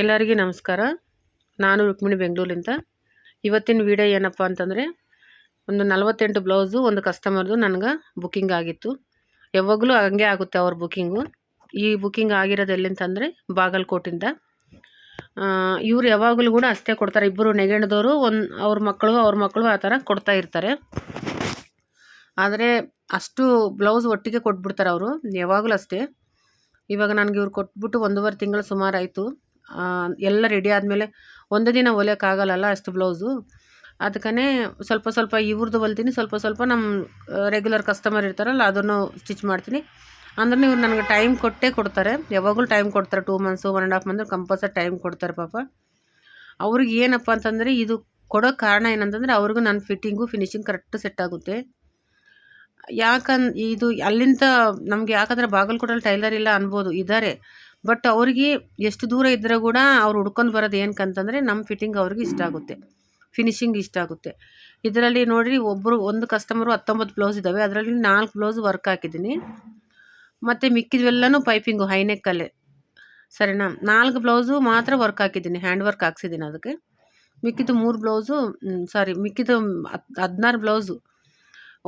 ಎಲ್ಲರಿಗೂ ನಮಸ್ಕಾರ. ನಾನು ರುಕ್ಮಿಣಿ ಬೆಂಗಳೂರಿಂದ. ಇವತ್ತಿನ ವಿಡಿಯೋ ಏನಪ್ಪ ಅಂತಂದರೆ, ಒಂದು ನಲವತ್ತೆಂಟು ಬ್ಲೌಸು ಒಂದು ಕಸ್ಟಮರ್ದು ನನಗೆ ಬುಕ್ಕಿಂಗ್ ಆಗಿತ್ತು. ಯಾವಾಗಲೂ ಹಂಗೆ ಆಗುತ್ತೆ ಅವ್ರ ಬುಕ್ಕಿಂಗು ಈ ಬುಕ್ಕಿಂಗ್ ಆಗಿರೋದು ಎಲ್ಲಿಂತಂದರೆ ಬಾಗಲಕೋಟಿಂದ ಇವ್ರು ಯಾವಾಗಲೂ ಕೂಡ ಅಷ್ಟೇ ಕೊಡ್ತಾರೆ. ಇಬ್ಬರು ನೆಗೆಣದವರು ಒಂದು ಅವ್ರ ಮಕ್ಕಳು ಅವ್ರ ಮಕ್ಕಳು ಆ ಥರ ಕೊಡ್ತಾ ಇರ್ತಾರೆ. ಆದರೆ, ಅಷ್ಟು ಬ್ಲೌಸ್ ಒಟ್ಟಿಗೆ ಕೊಟ್ಬಿಡ್ತಾರೆ ಅವರು. ಯಾವಾಗಲೂ ಅಷ್ಟೇ. ಇವಾಗ ನನಗೆ ಇವ್ರು ಕೊಟ್ಬಿಟ್ಟು ಒಂದೂವರೆ ತಿಂಗಳು ಸುಮಾರು ಆಯಿತು ಎಲ್ಲ ರೆಡಿ ಆದಮೇಲೆ ಒಂದೇ ದಿನ ಹೊಲಿಯೋಕ್ಕಾಗಲ್ಲಲ್ಲ ಅಷ್ಟು ಬ್ಲೌಸು ಅದಕ್ಕೇ ಸ್ವಲ್ಪ ಸ್ವಲ್ಪ ಇವ್ರದ್ದು ಹೊಲ್ತೀನಿ, ಸ್ವಲ್ಪ ಸ್ವಲ್ಪ ನಮ್ಮ ರೆಗ್ಯುಲರ್ ಕಸ್ಟಮರ್ ಇರ್ತಾರಲ್ಲ ಅದನ್ನು ಸ್ಟಿಚ್ ಮಾಡ್ತೀನಿ. ಅಂದ್ರೆ ಇವ್ರು ನನಗೆ ಟೈಮ್ ಕೊಟ್ಟೇ ಕೊಡ್ತಾರೆ. ಯಾವಾಗಲೂ ಟೈಮ್ ಕೊಡ್ತಾರೆ two months one and half month compulsory time ಕೊಡ್ತಾರೆ ಪಾಪ. ಅವ್ರಿಗೆ ಏನಪ್ಪ ಅಂತಂದರೆ ಇದು ಕೊಡೋ ಕಾರಣ ಏನಂತಂದರೆ ಅವ್ರಿಗೂ ನನ್ನ ಫಿಟ್ಟಿಂಗು ಫಿನಿಶಿಂಗ್ ಕರೆಕ್ಟ್ ಸೆಟ್ ಆಗುತ್ತೆ. ಯಾಕನ್ ಇದು ಅಲ್ಲಿಂದ ನಮಗೆ ಯಾಕಂದರೆ ಬಾಗಲಕೋಟಲ್ಲಿ ಟೈಲರ್ ಇಲ್ಲ ಅನ್ಬೋದು ಇದ್ದಾರೆ ಬಟ್ ಅವ್ರಿಗೆ ಎಷ್ಟು ದೂರ ಇದ್ದರೂ ಕೂಡ ಅವ್ರು ಹುಡ್ಕೊಂಡು ಬರೋದು ಏನಕ್ಕಂತಂದರೆ ನಮ್ಮ ಫಿಟ್ಟಿಂಗ್ ಅವ್ರಿಗೆ ಇಷ್ಟ ಆಗುತ್ತೆ. ಫಿನಿಶಿಂಗ್ ಇಷ್ಟ ಆಗುತ್ತೆ. ಇದರಲ್ಲಿ ನೋಡಿರಿ ಒಬ್ಬರು ಒಂದು ಕಸ್ಟಮರು ಹತ್ತೊಂಬತ್ತು ಬ್ಲೌಸ್ ಇದ್ದಾವೆ ಅದರಲ್ಲಿ ನಾಲ್ಕು ಬ್ಲೌಸ್ ವರ್ಕ್ ಹಾಕಿದ್ದೀನಿ. ಮತ್ತು ಮಿಕ್ಕಿದ್ವೆಲ್ಲನೂ ಪೈಪಿಂಗು ಹೈನೆಕ್ಕಲ್ಲೇ ಸರಿನಾ? ನಾಲ್ಕು ಬ್ಲೌಸು ಮಾತ್ರ ವರ್ಕ್ ಹಾಕಿದ್ದೀನಿ. ಹ್ಯಾಂಡ್ ವರ್ಕ್ ಹಾಕ್ಸಿದ್ದೀನಿ ಅದಕ್ಕೆ. ಮಿಕ್ಕಿದ್ದು ಮೂರು ಬ್ಲೌಸು ಸಾರಿ ಮಿಕ್ಕಿದ್ದು ಹದಿನಾರು ಬ್ಲೌಸು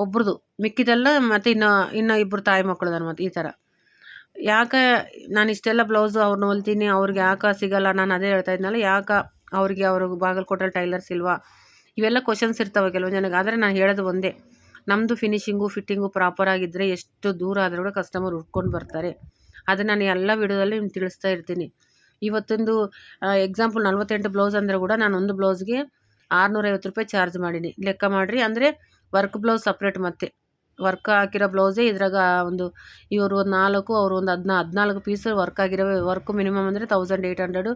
ಒಬ್ರದ್ದು ಮಿಕ್ಕಿದೆಲ್ಲ ಮತ್ತು ಇನ್ನು ಇನ್ನು ಇಬ್ಬರು ತಾಯಿ ಮಕ್ಕಳು ಮತ್ತು ಈ ಥರ ಯಾಕೆ ನಾನು ಇಷ್ಟೆಲ್ಲ ಬ್ಲೌಸು ಅವ್ರನ್ನ ಹೊಲ್ತೀನಿ, ಅವ್ರಿಗೆ ಯಾಕೆ ಸಿಗಲ್ಲ? ನಾನು ಅದೇ ಹೇಳ್ತಾ ಇದ್ನಲ್ಲ, ಯಾಕೆ ಅವ್ರಿಗೆ ಅವ್ರಿಗೆ ಬಾಗಲಕೋಟಲ್ಲಿ ಟೈಲರ್ಸ್ ಇಲ್ವಾ? ಇವೆಲ್ಲ ಕ್ವಶನ್ಸ್ ಇರ್ತವೆ ಕೆಲವು ಜನಕ್ಕೆ, ಆದರೆ ನಾನು ಹೇಳೋದು ಒಂದೇ. ನಮ್ಮದು ಫಿನಿಷಿಂಗು ಫಿಟ್ಟಿಂಗು ಪ್ರಾಪರ್ ಆಗಿದ್ದರೆ ಎಷ್ಟು ದೂರ ಆದರೂ ಕೂಡ ಕಸ್ಟಮರ್ ಉಟ್ಕೊಂಡು ಬರ್ತಾರೆ. ಅದು ನಾನು ಎಲ್ಲ ವಿಡಿಯೋದಲ್ಲಿ ನಿಮ್ಗೆ ತಿಳಿಸ್ತಾ ಇರ್ತೀನಿ. ಇವತ್ತೊಂದು ಎಕ್ಸಾಂಪಲ್ ನಲ್ವತ್ತೆಂಟು ಬ್ಲೌಸ್ ಅಂದರೆ ಕೂಡ ನಾನು ಒಂದು ಬ್ಲೌಸ್ಗೆ ಆರುನೂರೈವತ್ತು ರೂಪಾಯಿ ಚಾರ್ಜ್ ಮಾಡೀನಿ. ಲೆಕ್ಕ ಮಾಡಿರಿ, ಅಂದರೆ ವರ್ಕ್ ಬ್ಲೌಸ್ ಸಪ್ರೇಟ್ ಮತ್ತೆ. ವರ್ಕ್ ಹಾಕಿರೋ ಬ್ಲೌಸೇ ಇದ್ರಾಗ ಒಂದು ಇವರು ಒಂದು ನಾಲ್ಕು, ಅವರು ಒಂದು ಹದಿನಾ, ಹದಿನಾಲ್ಕು ಪೀಸ್ ವರ್ಕ್ ಆಗಿರೋ ವರ್ಕ್ ಮಿನಿಮಮ್ ಅಂದರೆ thousand eight hundred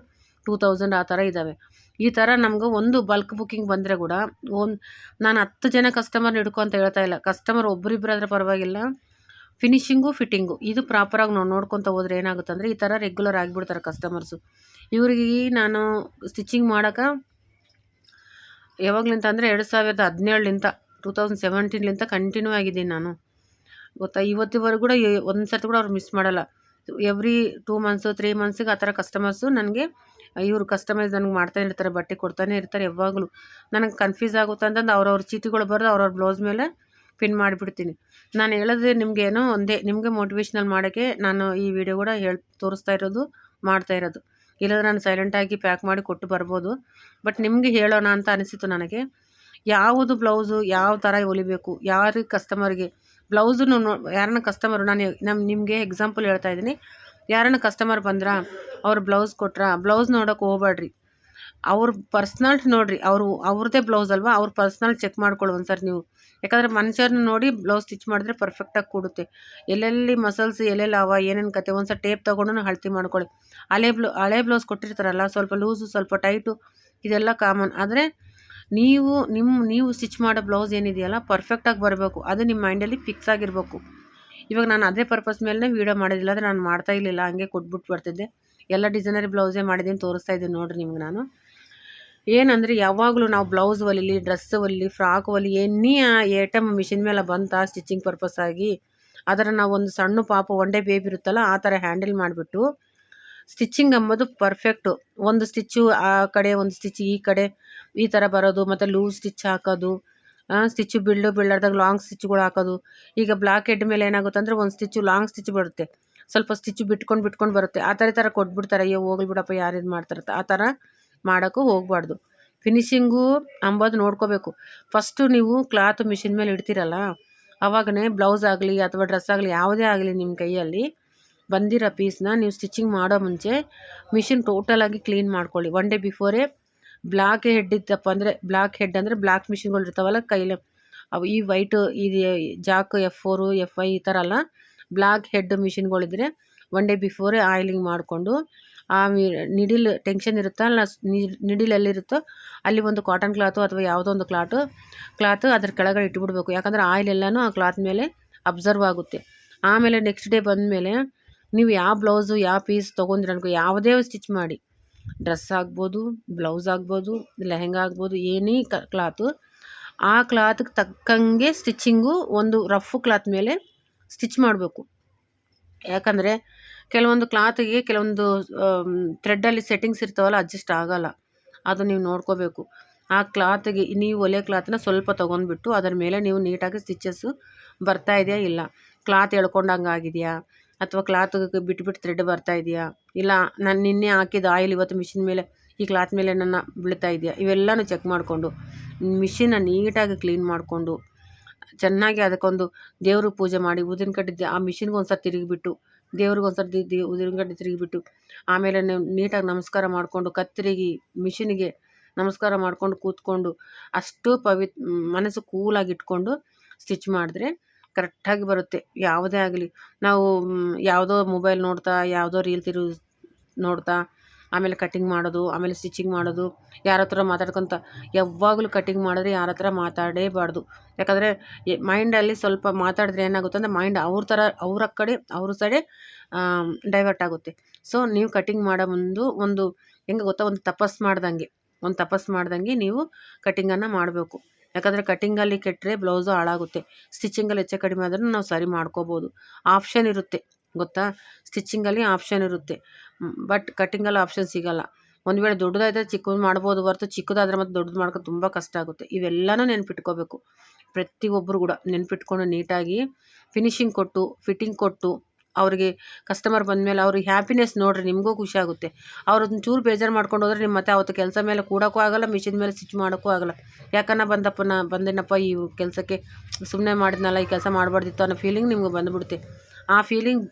two thousand ಆ ಥರ ಇದ್ದಾವೆ ಈ ಥರ ನಮ್ಗೆ ಒಂದು ಬಲ್ಕ್ ಬುಕ್ಕಿಂಗ್ ಬಂದರೆ ಕೂಡ ಒಂದು, ನಾನು ಹತ್ತು ಜನ ಕಸ್ಟಮರ್ನ ಹಿಡ್ಕೊ ಅಂತ ಹೇಳ್ತಾ ಇಲ್ಲ. ಕಸ್ಟಮರ್ ಒಬ್ಬರಿಬ್ಬರಾದ್ರೆ ಪರವಾಗಿಲ್ಲ. ಫಿನಿಶಿಂಗು ಫಿಟ್ಟಿಂಗು ಇದು ಪ್ರಾಪರಾಗಿ ನಾವು ನೋಡ್ಕೊತ ಹೋದ್ರೆ ಏನಾಗುತ್ತೆ ಅಂದರೆ ಈ ಥರ ರೆಗ್ಯುಲರ್ ಆಗಿಬಿಡ್ತಾರೆ ಕಸ್ಟಮರ್ಸು ಇವ್ರಿಗೆ ನಾನು ಸ್ಟಿಚಿಂಗ್ ಮಾಡೋಕೆ ಯಾವಾಗ್ಲಿಂತ ಅಂದರೆ ಎರಡು ಸಾವಿರದ ಹದಿನೇಳಲಿಂದ ಟೂ ತೌಸಂಡ್ ಸೆವೆಂಟೀನ್ಲಿಂದ ಕಂಟಿನ್ಯೂ ಆಗಿದ್ದೀನಿ ನಾನು. ಗೊತ್ತಾ? ಇವತ್ತಿವರೆಗೂ ಕೂಡ ಒಂದು ಸರ್ತಿ ಕೂಡ ಅವ್ರು ಮಿಸ್ ಮಾಡಲ್ಲ. ಎವ್ರಿ ಟೂ ಮಂತ್ಸು ತ್ರೀ ಮಂತ್ಸಿಗೆ ಆ ಥರ ಕಸ್ಟಮರ್ಸು ನನಗೆ, ಇವರು ಕಸ್ಟಮೈಸ್ ನನಗೆ ಮಾಡ್ತಾನೆ ಇರ್ತಾರೆ, ಬಟ್ಟೆ ಕೊಡ್ತಾನೆ ಇರ್ತಾರೆ ಯಾವಾಗಲೂ. ನನಗೆ ಕನ್ಫ್ಯೂಸ್ ಆಗುತ್ತೆ ಅಂತಂದು ಅವ್ರವ್ರ ಚೀಟಿಗಳು ಬರೆದು ಅವ್ರವ್ರ ಬ್ಲೌಸ್ ಮೇಲೆ ಪಿನ್ ಮಾಡಿಬಿಡ್ತೀನಿ. ನಾನು ಹೇಳೋದೇ ನಿಮಗೇನೋ ಒಂದೇ, ನಿಮಗೆ ಮೋಟಿವೇಶ್ನಲ್ ಮಾಡೋಕ್ಕೆ ನಾನು ಈ ವಿಡಿಯೋ ಕೂಡ ಹೇಳಿ, ತೋರಿಸ್ತಾ ಇರೋದು, ಮಾಡ್ತಾ ಇರೋದು. ಇಲ್ಲಾಂದ್ರೆ ನಾನು ಸೈಲೆಂಟಾಗಿ ಪ್ಯಾಕ್ ಮಾಡಿ ಕೊಟ್ಟು ಬರ್ಬೋದು. ಬಟ್ ನಿಮಗೆ ಹೇಳೋಣ ಅಂತ ಅನಿಸಿತು ನನಗೆ. ಯಾವುದು ಬ್ಲೌಸು ಯಾವ ಥರ ಹೊಲಿಬೇಕು, ಯಾರು ಕಸ್ಟಮರ್ಗೆ ಬ್ಲೌಸನ್ನು ನೋ, ಯಾರನ್ನ ಕಸ್ಟಮರು ನಾನು ನಮ್ಮ ನಿಮಗೆ ಎಕ್ಸಾಂಪಲ್ ಹೇಳ್ತಾ ಇದ್ದೀನಿ. ಯಾರನ್ನ ಕಸ್ಟಮರ್ ಬಂದ್ರಾ, ಅವ್ರು ಬ್ಲೌಸ್ ಕೊಟ್ರಾ, ಬ್ಲೌಸ್ ನೋಡೋಕೆ ಹೋಗ್ಬೇಡ್ರಿ ಅವ್ರ ಪರ್ಸ್ನಾಲ್ಟಿ ನೋಡಿರಿ, ಅವರು ಅವ್ರದ್ದೇ ಬ್ಲೌಸ್ ಅಲ್ವಾ, ಅವ್ರ ಪರ್ಸ್ನಲ್ ಚೆಕ್ ಮಾಡ್ಕೊಳ್ಳಿ ಒಂದು ಸರಿ ನೀವು. ಯಾಕಂದರೆ ಮನುಷ್ಯರನ್ನ ನೋಡಿ ಬ್ಲೌಸ್ ಸ್ಟಿಚ್ ಮಾಡಿದ್ರೆ ಪರ್ಫೆಕ್ಟಾಗಿ ಕೂಡುತ್ತೆ. ಎಲ್ಲೆಲ್ಲಿ ಮಸಲ್ಸ್ ಎಲ್ಲೆಲ್ಲಿ ಅವ, ಏನೇನು ಕತೆ ಒಂದು ಸಲ ಟೇಪ್ ತೊಗೊಂಡು ಅಳತಿ ಮಾಡ್ಕೊಳ್ಳಿ. ಹಳೆ ಬ್ಲೌ, ಹಳೆ ಬ್ಲೌಸ್ ಕೊಟ್ಟಿರ್ತಾರಲ್ಲ, ಸ್ವಲ್ಪ ಲೂಸು ಸ್ವಲ್ಪ ಟೈಟು ಇದೆಲ್ಲ ಕಾಮನ್ ಆದರೆ ನೀವು ನಿಮ್ಮ, ನೀವು ಸ್ಟಿಚ್ ಮಾಡೋ ಬ್ಲೌಸ್ ಏನಿದೆಯಲ್ಲ ಪರ್ಫೆಕ್ಟಾಗಿ ಬರಬೇಕು. ಅದು ನಿಮ್ಮ ಮೈಂಡಲ್ಲಿ ಫಿಕ್ಸ್ ಆಗಿರಬೇಕು. ಇವಾಗ ನಾನು ಅದೇ ಪರ್ಪಸ್ ಮೇಲೆ ವೀಡಿಯೋ ಮಾಡೋದಿಲ್ಲ ಅಂದರೆ ನಾನು ಮಾಡ್ತಾ ಇರಲಿಲ್ಲ, ಹಂಗೆ ಕೊಟ್ಬಿಟ್ಟು ಬರ್ತಿದ್ದೆ. ಎಲ್ಲ ಡಿಸೈನರಿ ಬ್ಲೌಸೇ ಮಾಡಿದ್ದೀನಿ, ತೋರಿಸ್ತಾ ಇದ್ದೀನಿ ನೋಡಿರಿ ನಿಮ್ಗೆ ನಾನು. ಏನಂದರೆ, ಯಾವಾಗಲೂ ನಾವು ಬ್ಲೌಸ್ ಹೊಲಿಲಿ ಡ್ರೆಸ್ ಹೊಲಿಲಿ ಫ್ರಾಕ್ ಹೊಲಿ ಎನಿ ಐಟಮ್ ಮಿಷಿನ್ ಮೇಲೆ ಬಂತಾ ಸ್ಟಿಚಿಂಗ್ ಪರ್ಪಸ್ ಆಗಿ, ಅದರ ನಾವು ಒಂದು ಸಣ್ಣ ಪಾಪ ಒನ್ ಡೇ ಬೇಬಿ ಇರುತ್ತಲ್ಲ, ಆ ಥರ ಹ್ಯಾಂಡಲ್ ಮಾಡಿಬಿಟ್ಟು ಸ್ಟಿಚ್ಚಿಂಗ್ ಅಂಬೋದು ಪರ್ಫೆಕ್ಟು ಒಂದು ಸ್ಟಿಚ್ಚು ಆ ಕಡೆ, ಒಂದು ಸ್ಟಿಚ್ ಈ ಕಡೆ ಈ ಥರ ಬರೋದು, ಮತ್ತು ಲೂಸ್ ಸ್ಟಿಚ್ ಹಾಕೋದು ಸ್ಟಿಚ್ಚು ಬಿಲ್ಡು ಬಿಲ್ಡಾರ್ದಾಗ ಲಾಂಗ್ ಸ್ಟಿಚ್ಗಳು ಹಾಕೋದು. ಈಗ ಬ್ಲಾಕ್ ಹೆಡ್ ಮೇಲೆ ಏನಾಗುತ್ತೆ ಅಂದರೆ ಒಂದು ಸ್ಟಿಚ್ಚು ಲಾಂಗ್ ಸ್ಟಿಚ್ ಬರುತ್ತೆ. ಸ್ವಲ್ಪ ಸ್ಟಿಚ್ ಬಿಟ್ಕೊಂಡು ಬಿಟ್ಕೊಂಡು ಬರುತ್ತೆ. ಆ ಥರ ಥರ ಕೊಟ್ಬಿಡ್ತಾರೆ. ಅಯ್ಯೋ ಹೋಗ್ಲಿ ಬಿಡಪ್ಪ ಯಾರು ಇದು ಮಾಡ್ತಾರೆ ಆ ಥರ ಮಾಡೋಕ್ಕೂ ಹೋಗಬಾರ್ದು. ಫಿನಿಶಿಂಗು ಅಂಬೋದು ನೋಡ್ಕೋಬೇಕು. ಫಸ್ಟು ನೀವು ಕ್ಲಾತ್ ಮಿಷಿನ್ ಮೇಲೆ ಇಡ್ತೀರಲ್ಲ ಆವಾಗನೇ ಬ್ಲೌಸ್ ಆಗಲಿ ಅಥವಾ ಡ್ರೆಸ್ ಆಗಲಿ, ಯಾವುದೇ ಆಗಲಿ ನಿಮ್ಮ ಕೈಯಲ್ಲಿ ಬಂದಿರೋ ಪೀಸ್ನ ನೀವು ಸ್ಟಿಚಿಂಗ್ ಮಾಡೋ ಮುಂಚೆ ಮಿಷಿನ್ ಟೋಟಲಾಗಿ ಕ್ಲೀನ್ ಮಾಡ್ಕೊಳ್ಳಿ. ಒನ್ ಡೇ ಬಿಫೋರೇ ಬ್ಲ್ಯಾಕ್ ಹೆಡ್ ಇತ್ತಪ್ಪ ಅಂದರೆ ಬ್ಲ್ಯಾಕ್ ಹೆಡ್ ಅಂದರೆ ಬ್ಲ್ಯಾಕ್ ಮಿಷಿನ್ಗಳು ಇರ್ತಾವಲ್ಲ ಕೈಲಿ. ಅವು ಈ ವೈಟು ಇದು Jack F four F I ಈ ಥರ ಅಲ್ಲ ಬ್ಲ್ಯಾಕ್ ಹೆಡ್ ಮಿಷಿನ್ಗಳಿದ್ರೆ ಒನ್ ಡೇ ಬಿಫೋರೇ ಆಯಿಲಿಂಗ್ ಮಾಡಿಕೊಂಡು, ಆ ನಿಡಿಲ್ ಟೆನ್ಷನ್ ಇರುತ್ತಲ್ಲ ನಿಡಿಲ್ ಎಲ್ಲಿರುತ್ತೋ ಅಲ್ಲಿ ಒಂದು ಕಾಟನ್ ಕ್ಲಾತು ಅಥವಾ ಯಾವುದೋ ಒಂದು ಕ್ಲಾತು ಕ್ಲಾತು ಅದ್ರ ಕೆಳಗಡೆ ಇಟ್ಬಿಡ್ಬೇಕು. ಯಾಕಂದರೆ ಆಯಿಲ್ ಎಲ್ಲನೂ ಆ ಕ್ಲಾತ್ ಮೇಲೆ ಅಬ್ಸರ್ವ್ ಆಗುತ್ತೆ. ಆಮೇಲೆ ನೆಕ್ಸ್ಟ್ ಡೇ ಬಂದಮೇಲೆ ನೀವು ಯಾವ ಬ್ಲೌಸು, ಯಾವ ಪೀಸ್ ತೊಗೊಂಡ್ರಿ ಅನ್ಕೋ ಯಾವುದೇ ಸ್ಟಿಚ್ ಮಾಡಿ. ಡ್ರೆಸ್ ಆಗ್ಬೋದು, ಬ್ಲೌಸ್ ಆಗ್ಬೋದು, ಲೆಹೆಂಗಾ ಆಗ್ಬೋದು, ಏನೇ ಕ, ಕ್ಲಾತು. ಆ ಕ್ಲಾತ್ಗೆ ತಕ್ಕಂಗೆ ಸ್ಟಿಚ್ಚಿಂಗು ಒಂದು ರಫ್ ಕ್ಲಾತ್ ಮೇಲೆ ಸ್ಟಿಚ್ ಮಾಡಬೇಕು. ಯಾಕಂದರೆ ಕೆಲವೊಂದು ಕ್ಲಾತಿಗೆ ಕೆಲವೊಂದು ಥ್ರೆಡ್ಡಲ್ಲಿ ಸೆಟ್ಟಿಂಗ್ಸ್ ಇರ್ತಾವಲ್ಲ ಅಡ್ಜಸ್ಟ್ ಆಗೋಲ್ಲ. ಅದು ನೀವು ನೋಡ್ಕೋಬೇಕು. ಆ ಕ್ಲಾತಿಗೆ ನೀವು ಒಲೆ ಕ್ಲಾತ್ನ ಸ್ವಲ್ಪ ತೊಗೊಂಡ್ಬಿಟ್ಟು ಅದರ ಮೇಲೆ ನೀವು ನೀಟಾಗಿ ಸ್ಟಿಚಸ್ಸು ಬರ್ತಾ ಇದೆಯಾ ಇಲ್ಲ? ಕ್ಲಾತ್ ಎಳ್ಕೊಂಡಂಗೆ ಆಗಿದೆಯಾ ಅಥವಾ ಕ್ಲಾತ್ ಬಿಟ್ಬಿಟ್ಟು ಥ್ರೆಡ್ ಬರ್ತಾ ಇದೆಯಾ? ಇಲ್ಲ, ನಾನು ನಿನ್ನೆ ಹಾಕಿದ ಆಯಿಲ್ ಇವತ್ತು ಮಿಷಿನ್ ಮೇಲೆ, ಈ ಕ್ಲಾತ್ ಮೇಲೆ ನನ್ನ ಬೀಳ್ತಾ ಇದೆಯಾ? ಇವೆಲ್ಲನೂ ಚೆಕ್ ಮಾಡಿಕೊಂಡು ಮಿಷಿನ್ನ ನೀಟಾಗಿ ಕ್ಲೀನ್ ಮಾಡಿಕೊಂಡು, ಚೆನ್ನಾಗಿ ಅದಕ್ಕೊಂದು ದೇವ್ರಿಗೆ ಪೂಜೆ ಮಾಡಿ ಊದಿನ ಕಡ್ಡಿ ಆ ಮಿಷಿನ್ಗೆ ಒಂದು ತಿರುಗಿಬಿಟ್ಟು, ದೇವ್ರಿಗೆ ಒಂದು ಸರಿ ದಿ ಕಡ್ಡಿ ತಿರುಗಿಬಿಟ್ಟು, ಆಮೇಲೆ ನೀಟಾಗಿ ನಮಸ್ಕಾರ ಮಾಡಿಕೊಂಡು, ಕತ್ತರಿಗೆ ಮಿಷಿನಿಗೆ ನಮಸ್ಕಾರ ಮಾಡ್ಕೊಂಡು ಕೂತ್ಕೊಂಡು, ಅಷ್ಟು ಪವಿತ್, ಮನಸ್ಸು ಕೂಲಾಗಿ ಇಟ್ಕೊಂಡು ಸ್ಟಿಚ್ ಮಾಡಿದ್ರೆ ಕರೆಕ್ಟಾಗಿ ಬರುತ್ತೆ. ಯಾವುದೇ ಆಗಲಿ. ನಾವು ಯಾವುದೋ ಮೊಬೈಲ್ ನೋಡ್ತಾ, ಯಾವುದೋ ರೀಲ್ ತಿರು, ನೋಡ್ತಾ, ಆಮೇಲೆ ಕಟ್ಟಿಂಗ್ ಮಾಡೋದು, ಆಮೇಲೆ ಸ್ಟಿಚಿಂಗ್ ಮಾಡೋದು, ಯಾರ ಹತ್ರ ಮಾತಾಡ್ಕೊತ, ಯಾವಾಗಲೂ ಕಟ್ಟಿಂಗ್ ಮಾಡಿದ್ರೆ ಯಾರ ಹತ್ರ ಮಾತಾಡೇಬಾರ್ದು. ಯಾಕಂದರೆ ಮೈಂಡಲ್ಲಿ ಸ್ವಲ್ಪ ಮಾತಾಡಿದ್ರೆ ಏನಾಗುತ್ತೆ ಅಂದರೆ, ಮೈಂಡ್ ಅವ್ರ ಥರ, ಅವ್ರ ಕಡೆ, ಅವ್ರ ಸೈಡೆ ಡೈವರ್ಟ್ ಆಗುತ್ತೆ. ಸೊ, ನೀವು ಕಟ್ಟಿಂಗ್ ಮಾಡೋ ಮುಂದು ಒಂದು, ಹೆಂಗೆ ಗೊತ್ತಾ, ಒಂದು ತಪಸ್ ಮಾಡ್ದಂಗೆ. ಒಂದು ತಪಸ್ ಮಾಡ್ದಂಗೆ ನೀವು ಕಟ್ಟಿಂಗನ್ನು ಮಾಡಬೇಕು. ಯಾಕಂದರೆ ಕಟ್ಟಿಂಗಲ್ಲಿ ಕೆಟ್ಟರೆ ಬ್ಲೌಸು ಹಾಳಾಗುತ್ತೆ. ಸ್ಟಿಚಿಂಗಲ್ಲಿ ಹೆಚ್ಚು ಕಡಿಮೆ ಆದ್ರೂ ನಾವು ಸರಿ ಮಾಡ್ಕೋಬೋದು. ಆಪ್ಷನ್ ಇರುತ್ತೆ, ಗೊತ್ತಾ? ಸ್ಟಿಚಿಂಗಲ್ಲಿ ಆಪ್ಷನ್ ಇರುತ್ತೆ. ಬಟ್ ಕಟ್ಟಿಂಗಲ್ಲಿ ಆಪ್ಷನ್ ಸಿಗೋಲ್ಲ. ಒಂದು ವೇಳೆ ದೊಡ್ಡದಾದ್ರೆ ಚಿಕ್ಕದು ಮಾಡ್ಬೋದು ಹೊರತು ಚಿಕ್ಕದಾದ್ರೆ ಮತ್ತು ದೊಡ್ಡದು ಮಾಡ್ಕೊಂಡು ತುಂಬ ಕಷ್ಟ ಆಗುತ್ತೆ. ಇವೆಲ್ಲನೂ ನೆನ್ಪಿಟ್ಕೋಬೇಕು. ಪ್ರತಿಯೊಬ್ಬರು ಕೂಡ ನೆನ್ಪಿಟ್ಕೊಂಡು ನೀಟಾಗಿ ಫಿನಿಶಿಂಗ್ ಕೊಟ್ಟು ಫಿಟ್ಟಿಂಗ್ ಕೊಟ್ಟು ಅವ್ರಿಗೆ ಕಸ್ಟಮರ್ ಬಂದಮೇಲೆ ಅವ್ರಿಗೆ ಹ್ಯಾಪಿನೆಸ್ ನೋಡಿರಿ ನಿಮಗೂ ಖುಷಿ ಆಗುತ್ತೆ. ಅವ್ರು ಅದನ್ನ ಚೂರು ಬೇಜಾರು ಮಾಡ್ಕೊಂಡು ಹೋದ್ರೆ ನಿಮ್ಮ ಮತ್ತೆ ಅವತ್ತು ಕೆಲಸ ಮೇಲೆ ಕೂಡೋಕ್ಕೂ ಆಗಲ್ಲ ಮಿಷಿನ್ ಮೇಲೆ ಸ್ಟಿಚ್ ಮಾಡೋಕ್ಕೂ ಆಗಲ್ಲ. ಯಾಕನ್ನ ಬಂದಪ್ಪ ನಾ ಬಂದೇನಪ್ಪ ಈ ಕೆಲಸಕ್ಕೆ ಸುಮ್ಮನೆ ಮಾಡಿದ್ನಲ್ಲ, ಈ ಕೆಲಸ ಮಾಡಬಾರ್ದಿತ್ತು ಅನ್ನೋ ಫೀಲಿಂಗ್ ನಿಮ್ಗೆ ಬಂದುಬಿಡುತ್ತೆ. ಆ ಫೀಲಿಂಗ್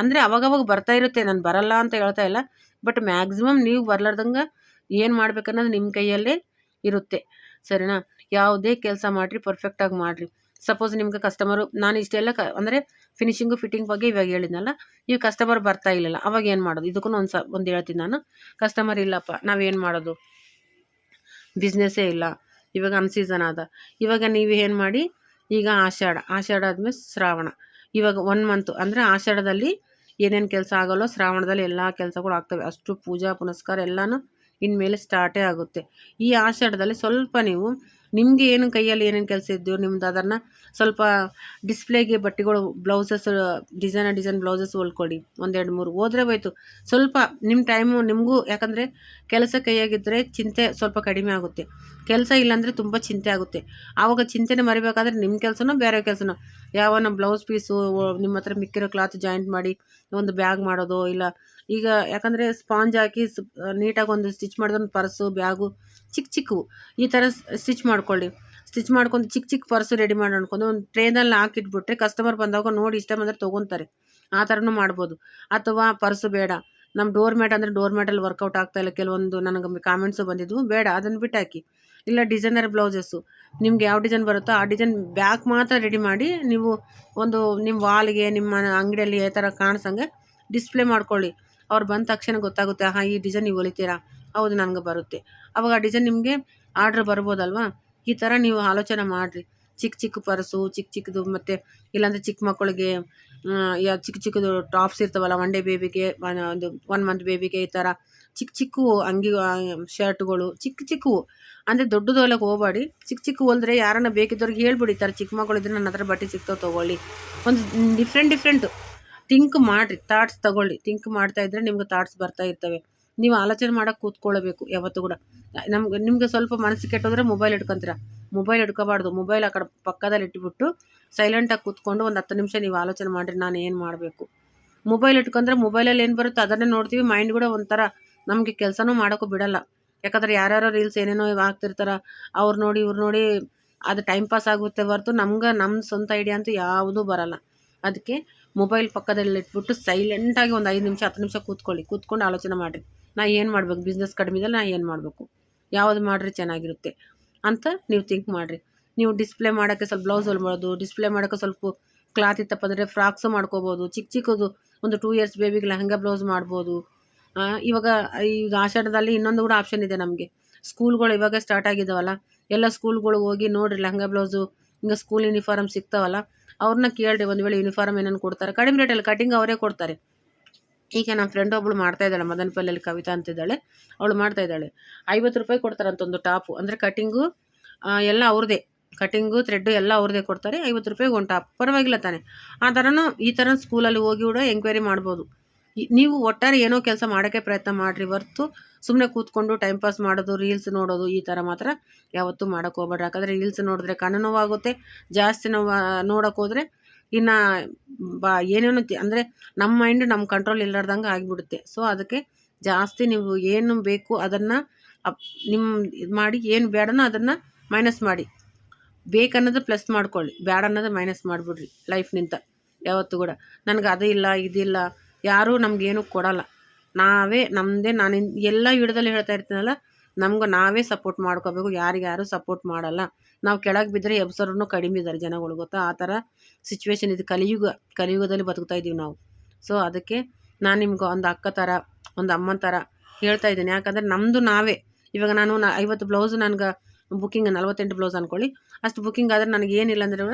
ಅಂದರೆ ಅವಾಗವಾಗ ಬರ್ತಾ ಇರುತ್ತೆ, ನಾನು ಬರಲ್ಲ ಅಂತ ಹೇಳ್ತಾ ಇಲ್ಲ. ಬಟ್ ಮ್ಯಾಕ್ಸಿಮಮ್ ನೀವು ಬರಲಾರ್ದಂಗೆ ಏನು ಮಾಡ್ಬೇಕನ್ನೋದು ನಿಮ್ಮ ಕೈಯಲ್ಲೇ ಇರುತ್ತೆ. ಸರಿನಾ? ಯಾವುದೇ ಕೆಲಸ ಮಾಡಿರಿ ಪರ್ಫೆಕ್ಟಾಗಿ ಮಾಡಿರಿ. ಸಪೋಸ್ ನಿಮ್ಗೆ ಕಸ್ಟಮರು ನಾನು ಇಷ್ಟೆಲ್ಲ ಕ, ಅಂದರೆ ಫಿನಿಶಿಂಗು ಫಿಟ್ಟಿಂಗ್ ಬಗ್ಗೆ ಇವಾಗ ಹೇಳಿದ್ನಲ್ಲ ಈ ಕಸ್ಟಮರ್ ಬರ್ತಾ ಇಲ್ಲಲ್ಲ, ಅವಾಗ ಏನು ಮಾಡೋದು? ಇದಕ್ಕೂ ಒಂದು ಸ ಒಂದು ಹೇಳ್ತೀನಿ ನಾನು. ಕಸ್ಟಮರ್ ಇಲ್ಲಪ್ಪ, ನಾವೇನು ಮಾಡೋದು? ಬಿಸ್ನೆಸ್ಸೇ ಇಲ್ಲ. ಇವಾಗ ಅನ್ಸೀಸನ್ ಆದ. ಇವಾಗ ನೀವು ಏನು ಮಾಡಿ? ಈಗ ಆಷಾಢ. ಆಷಾಢ ಆದಮೇಲೆ ಶ್ರಾವಣ. ಇವಾಗ ಒನ್ ಮಂತು ಅಂದರೆ ಆಷಾಢದಲ್ಲಿ ಏನೇನು ಕೆಲಸ ಆಗೋಲ್ಲೋ ಶ್ರಾವಣದಲ್ಲಿ ಎಲ್ಲ ಕೆಲಸಗಳು ಆಗ್ತವೆ. ಅಷ್ಟು ಪೂಜಾ, ಪುನಸ್ಕಾರ ಎಲ್ಲನೂ ಇನ್ಮೇಲೆ ಸ್ಟಾರ್ಟೇ ಆಗುತ್ತೆ. ಈ ಆಷಾಢದಲ್ಲಿ ಸ್ವಲ್ಪ ನೀವು ನಿಮಗೆ ಏನು ಕೈಯಲ್ಲಿ ಏನೇನು ಕೆಲಸ ಇದ್ದು ನಿಮ್ದು ಅದನ್ನು ಸ್ವಲ್ಪ ಡಿಸ್ಪ್ಲೇಗೆ ಬಟ್ಟೆಗಳು, ಬ್ಲೌಸಸ್ ಡಿಸೈನ್ ಡಿಸೈನ್ ಬ್ಲೌಸಸ್ ಹೊಲ್ಕೊಡಿ. ಒಂದೆರಡು ಮೂರು. ಹೋದ್ರೆ ಹೋಯ್ತು. ಸ್ವಲ್ಪ ನಿಮ್ಮ ಟೈಮು ನಿಮಗೂ, ಯಾಕಂದರೆ ಕೆಲಸ ಕೈಯಾಗಿದ್ದರೆ ಚಿಂತೆ ಸ್ವಲ್ಪ ಕಡಿಮೆ ಆಗುತ್ತೆ. ಕೆಲಸ ಇಲ್ಲಾಂದರೆ ತುಂಬ ಚಿಂತೆ ಆಗುತ್ತೆ. ಆವಾಗ ಚಿಂತೆನೆ ಮರಿಬೇಕಾದ್ರೆ ನಿಮ್ಮ ಕೆಲಸನೋ, ಬೇರೆ ಕೆಲಸನೋ. ಯಾವನ ಬ್ಲೌಸ್ ಪೀಸು ನಿಮ್ಮ ಹತ್ರ ಮಿಕ್ಕಿರೋ ಕ್ಲಾತ್ ಜಾಯಿಂಟ್ ಮಾಡಿ ಒಂದು ಬ್ಯಾಗ್ ಮಾಡೋದು, ಇಲ್ಲ ಈಗ ಯಾಕಂದರೆ ಸ್ಪಾಂಜ್ ಹಾಕಿ ನೀಟಾಗಿ ಒಂದು ಸ್ಟಿಚ್ ಮಾಡಿದ್ರೆ ಪರ್ಸು ಬ್ಯಾಗು ಚಿಕ್ಕ. ಚಿಕ್ಕವು ಈ ಥರ ಸ್ಟಿಚ್ ಮಾಡ್ಕೊಳ್ಳಿ. ಸ್ಟಿಚ್ ಮಾಡ್ಕೊಂಡು ಚಿಕ್ಕ ಚಿಕ್ಕ ಪರ್ಸು ರೆಡಿ ಮಾಡಿ ಅನ್ಕೊಂಡು ಒಂದು ಟ್ರೇನಲ್ಲಿ ಹಾಕಿಟ್ಬಿಟ್ರೆ ಕಸ್ಟಮರ್ ಬಂದಾಗ ನೋಡಿ ಇಷ್ಟ ಬಂದರೆ ತೊಗೊತಾರೆ. ಆ ಥರನೂ ಮಾಡ್ಬೋದು. ಅಥವಾ ಪರ್ಸು ಬೇಡ. ನಮ್ಮ ಡೋರ್ ಮ್ಯಾಟ್ ಅಂದರೆ ಡೋರ್ ಮ್ಯಾಟಲ್ಲಿ ವರ್ಕೌಟ್ ಆಗ್ತಾಯಿಲ್ಲ ಕೆಲವೊಂದು ನನಗೆ ಕಾಮೆಂಟ್ಸು ಬಂದಿದ್ವು. ಬೇಡ, ಅದನ್ನು ಬಿಟ್ಟು ಹಾಕಿ ಇಲ್ಲ ಡಿಸೈನರ್ ಬ್ಲೌಸಸ್ಸು ನಿಮ್ಗೆ ಯಾವ ಡಿಸೈನ್ ಬರುತ್ತೋ ಆ ಡಿಸೈನ್ ಬ್ಯಾಕ್ ಮಾತ್ರ ರೆಡಿ ಮಾಡಿ ನೀವು ಒಂದು ನಿಮ್ಮ ವಾಲ್ಗೆ, ನಿಮ್ಮ ಅಂಗಡಿಯಲ್ಲಿ ಯಾವ ಥರ ಕಾಣಿಸಂಗೆ ಡಿಸ್ಪ್ಲೇ ಮಾಡ್ಕೊಳ್ಳಿ. ಅವ್ರು ಬಂದ ತಕ್ಷಣ ಗೊತ್ತಾಗುತ್ತೆ ಹಾಂ ಈ ಡಿಸೈನ್ ನೀವು ಹೊಲಿತೀರಾ? ಹೌದು, ನನಗೆ ಬರುತ್ತೆ. ಅವಾಗ ಆ ಡಿಸೈನ್ ನಿಮಗೆ ಆರ್ಡ್ರ್ ಬರ್ಬೋದಲ್ವಾ? ಈ ಥರ ನೀವು ಆಲೋಚನೆ ಮಾಡಿರಿ. ಚಿಕ್ಕ ಚಿಕ್ಕ ಪರ್ಸು ಚಿಕ್ಕ ಚಿಕ್ಕದು ಮತ್ತು ಇಲ್ಲಾಂದರೆ ಚಿಕ್ಕ ಮಕ್ಕಳಿಗೆ ಯಾ ಚಿಕ್ಕ ಚಿಕ್ಕದು ಟಾಪ್ಸ್ ಇರ್ತಾವಲ್ಲ ಒನ್ ಡೇ ಬೇಬಿಗೆ ಒಂದು ಒನ್ ಮಂತ್ ಬೇಬಿಗೆ ಈ ಥರ ಚಿಕ್ಕ ಚಿಕ್ಕ ಅಂಗಿ ಶರ್ಟ್ಗಳು ಚಿಕ್ಕ. ಚಿಕ್ಕವು ಅಂದರೆ ದೊಡ್ಡದು ಹೊಲಕ್ಕೆ ಹೋಗಬೇಡಿ. ಚಿಕ್ಕ ಚಿಕ್ಕ ಹೊಲಿದ್ರೆ ಯಾರನ್ನ ಬೇಕಿದ್ದವ್ರಿಗೆ ಹೇಳ್ಬಿಡಿ ಈ ಥರ ಚಿಕ್ಕ ಮಕ್ಕಳು ಇದ್ರೆ ನನ್ನ ಹತ್ರ ಬಟ್ಟೆ ಸಿಗ್ತಾವೆ, ತೊಗೊಳ್ಳಿ. ಒಂದು ಡಿಫ್ರೆಂಟ್ ಡಿಫ್ರೆಂಟು ಥಿಂಕ್ ಮಾಡಿರಿ ಥಾಟ್ಸ್ ತಗೊಳ್ಳಿ. ಥಿಂಕ್ ಮಾಡ್ತಾ ಇದ್ರೆ ನಿಮ್ಗೆ ಥಾಟ್ಸ್ ಬರ್ತಾ ಇರ್ತವೆ. ನೀವು ಆಲೋಚನೆ ಮಾಡೋಕೆ ಕೂತ್ಕೊಳ್ಳಬೇಕು ಯಾವತ್ತೂ ಕೂಡ. ನಮ್ಗೆ, ನಿಮಗೆ ಸ್ವಲ್ಪ ಮನಸ್ಸು ಕೆಟ್ಟೋದ್ರೆ ಮೊಬೈಲ್ ಇಟ್ಕೊಂತೀರ ಮೊಬೈಲ್ ಇಟ್ಕೋಬಾರ್ದು ಮೊಬೈಲ್ ಆ ಕಡೆ ಪಕ್ಕದಲ್ಲಿ ಇಟ್ಬಿಟ್ಟು ಸೈಲೆಂಟಾಗಿ ಕೂತ್ಕೊಂಡು ಒಂದು ಹತ್ತು ನಿಮಿಷ ನೀವು ಆಲೋಚನೆ ಮಾಡಿರಿ, ನಾನು ಏನು ಮಾಡಬೇಕು. ಮೊಬೈಲ್ ಇಟ್ಕೊಂಡ್ರೆ ಮೊಬೈಲಲ್ಲಿ ಏನು ಬರುತ್ತೆ ಅದನ್ನೇ ನೋಡ್ತೀವಿ. ಮೈಂಡ್ ಕೂಡ ಒಂಥರ ನಮಗೆ ಕೆಲಸನೂ ಮಾಡೋಕ್ಕೂ ಬಿಡಲ್ಲ. ಯಾಕಂದ್ರೆ ಯಾರ್ಯಾರೋ ರೀಲ್ಸ್ ಏನೇನೋ ಆಗ್ತಿರ್ತಾರ ಅವ್ರು ನೋಡಿ, ಇವ್ರು ನೋಡಿ ಅದು ಟೈಮ್ ಪಾಸ್ ಆಗುತ್ತೆ ಹೊರತು ನಮ್ಗೆ ನಮ್ಮ ಸ್ವಂತ ಐಡಿಯಾ ಅಂತೂ ಯಾವುದೂ ಬರಲ್ಲ. ಅದಕ್ಕೆ ಮೊಬೈಲ್ ಪಕ್ಕದಲ್ಲಿ ಇಟ್ಬಿಟ್ಟು ಸೈಲೆಂಟಾಗಿ ಒಂದು ಐದು ನಿಮಿಷ, ಹತ್ತು ನಿಮಿಷ ಕೂತ್ಕೊಳ್ಳಿ. ಕೂತ್ಕೊಂಡು ಆಲೋಚನೆ ಮಾಡಿರಿ. ನಾ ಏನು ಮಾಡಬೇಕು? ಬಿಸ್ನೆಸ್ ಕಡಿಮೆ ಇದೆಯಲ್ಲ ನಾ ಏನು ಮಾಡಬೇಕು? ಯಾವುದು ಮಾಡಿರಿ ಚೆನ್ನಾಗಿರುತ್ತೆ ಅಂತ ನೀವು ಥಿಂಕ್ ಮಾಡಿರಿ. ನೀವು ಡಿಸ್ಪ್ಲೇ ಮಾಡೋಕ್ಕೆ ಸ್ವಲ್ಪ ಬ್ಲೌಸ್ ಹೊಲ್ಬೋದು ಡಿಸ್ಪ್ಲೇ ಮಾಡೋಕ್ಕೆ ಸ್ವಲ್ಪ ಕ್ಲಾತ್ ಇತ್ತಪ್ಪ ಅಂದರೆ ಫ್ರಾಕ್ಸು ಮಾಡ್ಕೋಬೋದು. ಚಿಕ್ಕ ಚಿಕ್ಕದು, ಒಂದು ಟೂ ಇಯರ್ಸ್ ಬೇಬಿಗೆ ಲೆಹಂಗಾ ಬ್ಲೌಸ್ ಮಾಡ್ಬೋದು. ಇವಾಗ ಈಗ ಆಷಾಢದಲ್ಲಿ ಇನ್ನೊಂದು ಕೂಡ ಆಪ್ಷನ್ ಇದೆ ನಮಗೆ. ಸ್ಕೂಲ್ಗಳು ಇವಾಗ ಸ್ಟಾರ್ಟ್ ಆಗಿದ್ದಾವಲ್ಲ ಎಲ್ಲ ಸ್ಕೂಲ್ಗಳು ಹೋಗಿ ನೋಡಿರಿ ಲೆಹಂಗಾ ಬ್ಲೌಸು ಹಿಂಗೆ ಸ್ಕೂಲ್ ಯೂನಿಫಾರ್ಮ್ ಸಿಗ್ತಾವಲ್ಲ, ಅವ್ರನ್ನ ಕೇಳ್ರಿ, ಒಂದು ವೇಳೆ ಯೂನಿಫಾರ್ಮ್ ಏನನ್ನು ಕೊಡ್ತಾರೆ. ಕಡಿಮೆ ರೇಟಲ್ಲಿ ಕಟಿಂಗ್ ಅವರೇ ಕೊಡ್ತಾರೆ. ಈಗ ನಮ್ಮ ಫ್ರೆಂಡ್ ಒಬ್ಬಳು ಮಾಡ್ತಾ ಇದ್ದಾಳೆ, ಮದನಪಲ್ಲಿಯಲ್ಲಿ ಕವಿತಾ ಅಂತಿದ್ದಾಳೆ ಅವಳು ಮಾಡ್ತಾ ಇದ್ದಾಳೆ. ಐವತ್ತು ರೂಪಾಯಿ ಕೊಡ್ತಾರಂತ ಒಂದು ಟಾಪು ಅಂದರೆ ಕಟಿಂಗು ಎಲ್ಲ ಅವ್ರದ್ದೇ ಕಟಿಂಗು ಥ್ರೆಡ್ಡು ಎಲ್ಲ ಅವ್ರದ್ದೇ ಕೊಡ್ತಾರೆ. ಐವತ್ತು ರೂಪಾಯಿಗೆ ಒಂದು ಟಾಪ್ ಪರವಾಗಿಲ್ಲ ತಾನೆ. ಆ ಥರನೂ ಈ ಥರ ಸ್ಕೂಲಲ್ಲಿ ಹೋಗಿ ಕೂಡ ಎಂಕ್ವೈರಿ ಮಾಡ್ಬೋದು. ನೀವು ಒಟ್ಟಾರೆ ಏನೋ ಕೆಲಸ ಮಾಡೋಕ್ಕೆ ಪ್ರಯತ್ನ ಮಾಡಿರಿ. ಹೊರ್ತು ಸುಮ್ಮನೆ ಕೂತ್ಕೊಂಡು ಟೈಮ್ ಪಾಸ್ ಮಾಡೋದು ರೀಲ್ಸ್ ನೋಡೋದು ಈ ಥರ ಮಾತ್ರ ಯಾವತ್ತೂ ಮಾಡೋಕ್ಕೆ ಹೋಗ್ಬೇಡ್ರಿ. ಯಾಕಂದರೆ ರೀಲ್ಸ್ ನೋಡಿದ್ರೆ ಕಣ್ಣು ನೋವಾಗುತ್ತೆ, ಜಾಸ್ತಿ ನೋವು, ನೋಡೋಕೆ ಹೋದರೆ ಇನ್ನು ಬಾ ಏನೇನು ಅಂದರೆ ನಮ್ಮ ಮೈಂಡ್ ನಮ್ಮ ಕಂಟ್ರೋಲ್ ಇಲ್ಲಾರ್ದಂಗೆ ಆಗಿಬಿಡುತ್ತೆ. ಸೊ ಅದಕ್ಕೆ ಜಾಸ್ತಿ ನೀವು ಏನು ಬೇಕು ಅದನ್ನು ಅಪ್ ನಿಮ್ಮ ಇದು ಮಾಡಿ, ಏನು ಬೇಡನೋ ಅದನ್ನು ಮೈನಸ್ ಮಾಡಿ. ಬೇಕನ್ನೋದು ಪ್ಲಸ್ ಮಾಡ್ಕೊಳ್ಳಿ ಬೇಡ ಅನ್ನೋದು ಮೈನಸ್ ಮಾಡಿಬಿಡ್ರಿ ಲೈಫ್ನಿಂದ ಯಾವತ್ತೂ ಕೂಡ. ನನಗೆ ಅದು ಇಲ್ಲ, ಇದಿಲ್ಲ, ಯಾರೂ ನಮಗೇನು ಕೊಡಲ್ಲ. ನಾವೇ ನಮ್ಮದೇ ನಾನು ಎಲ್ಲ ವಿಡಿಯೋದಲ್ಲಿ ಹೇಳ್ತಾ ಇರ್ತೀನಲ್ಲ, ನಮ್ಗೆ ನಾವೇ ಸಪೋರ್ಟ್ ಮಾಡ್ಕೋಬೇಕು ಯಾರಿಗ್ಯಾರು ಸಪೋರ್ಟ್ ಮಾಡಲ್ಲ. ನಾವು ಕೆಳಗೆ ಬಿದ್ದರೆ ಎಬ್ಸರ್ನು ಕಡಿಮೆ ಇದ್ದಾರೆ ಜನಗಳು ಗೊತ್ತಾ? ಆ ಥರ ಸಿಚುವೇಶನ್ ಇದು ಕಲಿಯುಗ, ಕಲಿಯುಗದಲ್ಲಿ ಬದುಕ್ತಾ ಇದ್ದೀವಿ ನಾವು. ಸೊ ಅದಕ್ಕೆ ನಾನು ನಿಮ್ಗೆ ಒಂದು ಅಕ್ಕ ಥರ ಒಂದು ಅಮ್ಮನ ಥರ ಹೇಳ್ತಾ ಇದ್ದೀನಿ. ಯಾಕಂದರೆ ನಮ್ಮದು ನಾವೇ. ಇವಾಗ ನಾನು ನಾ ಐವತ್ತು ಬ್ಲೌಸ್ ನನಗೆ ಬುಕ್ಕಿಂಗ್ ನಲ್ವತ್ತೆಂಟು ಬ್ಲೌಸ್ ಅಂದ್ಕೊಳ್ಳಿ ಅಷ್ಟು ಬುಕ್ಕಿಂಗ್ ಆದರೆ ನನಗೆ ಏನಿಲ್ಲ ಅಂದರೆ